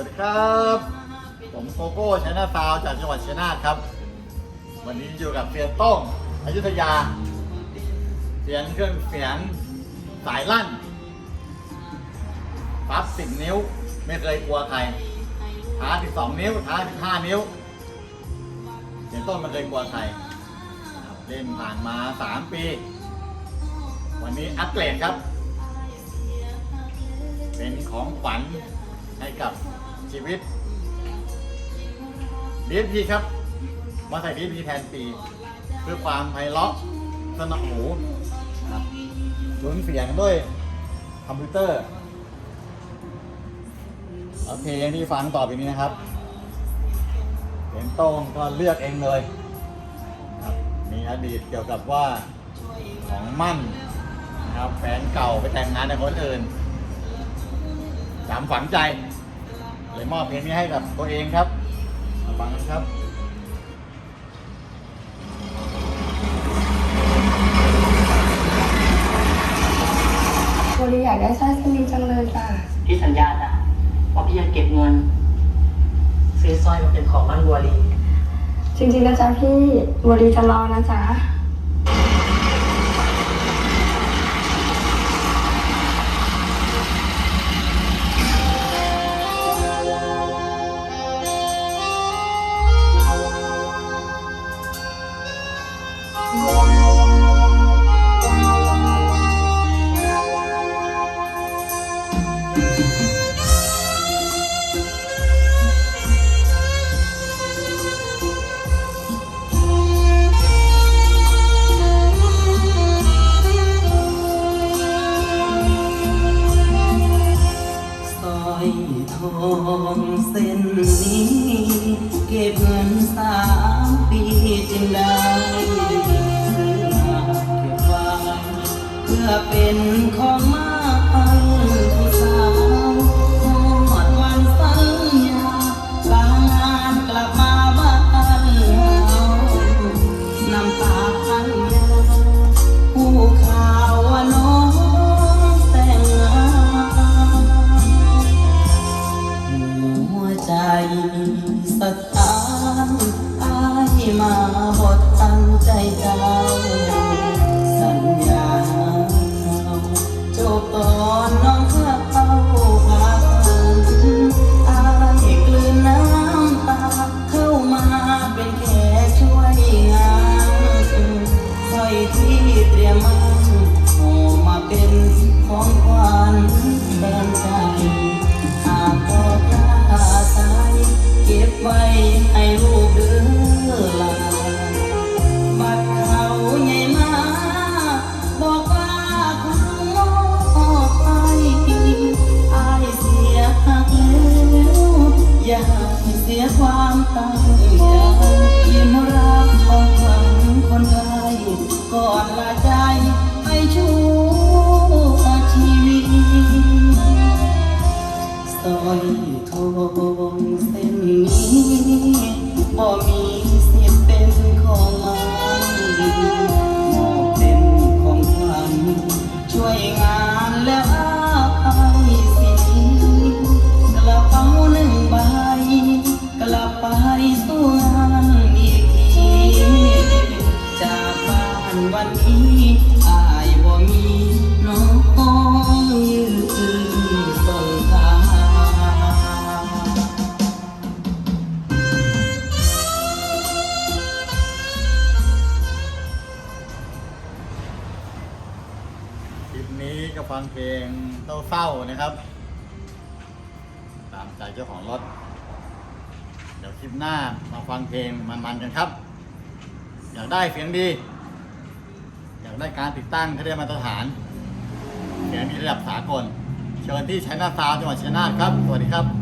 วัสดีครับ ผมโกโก้ชนาทาวจากจังหวัดชัยนาทครับ วันนี้อยู่กับเซียนต้งอยุธยา เสียงเครื่องเสียงสายลั่นปั๊บสิบนิ้ว ไม่เคยกลัวใครท้าสิบสองนิ้วท้าสิบห้านิ้ว เสียนต้งไม่เคยกลัวใครเล่นผ่านมาสามปี วันนี้อัปเกรดครับ เป็นของขวัญให้กับ ชีวิต DSP ครับ มาใส่ DSP แทนปี เพื่อความไพเราะสนอหูครับลุ้นเสียงด้วยคอมพิวเตอร์โอเคอย่างที่ฟังต่อไปนี้นะครับเป็นโต้งก็เลือกเองเลยครับมีอดีตเกี่ยวกับว่าของมั่นนะครับแฟนเก่าไปแต่งงานกับคนอื่นจำฝังใจ เลยมอบเพลงนี้ให้กับตัวเองครับมาฟังกันครับโบลีอยากได้สร้อยเส้นนี้จังเลยจ้ะพี่สัญญานะว่าพี่จะเก็บเงิน ซื้อสร้อยมาเป็นของมั่นบัวลีจริงๆนะจ๊ะพี่โบลีจะรอนะจ๊ะ อยทองเส้นนี้ เก็บเงินสามปีจึงได้ซื้อมาเก็บไว้เพื่อเป็นของ ใจใจ อย่าให้เสียความตั้งใจยิ้มรับของขวัญคนไทยก่อนลาใจไปชั่วชีวิตสอยทองเส้นนี้บ่มีสิทธิ์เป็นของมันมอบเป็นของขวัญช่วยงานแล้ว นี้ก็ฟังเพลงเศร้าๆนะครับ ตามใจเจ้าของรถ เดี๋ยวคลิปหน้ามาฟังเพลงมันๆกันครับ อยากได้เสียงดี อยากได้การติดตั้งที่ได้มาตรฐานเสียงมีระดับสากล เชิญที่ชัยนาทาวจังหวัดชัยนาทครับ สวัสดีครับ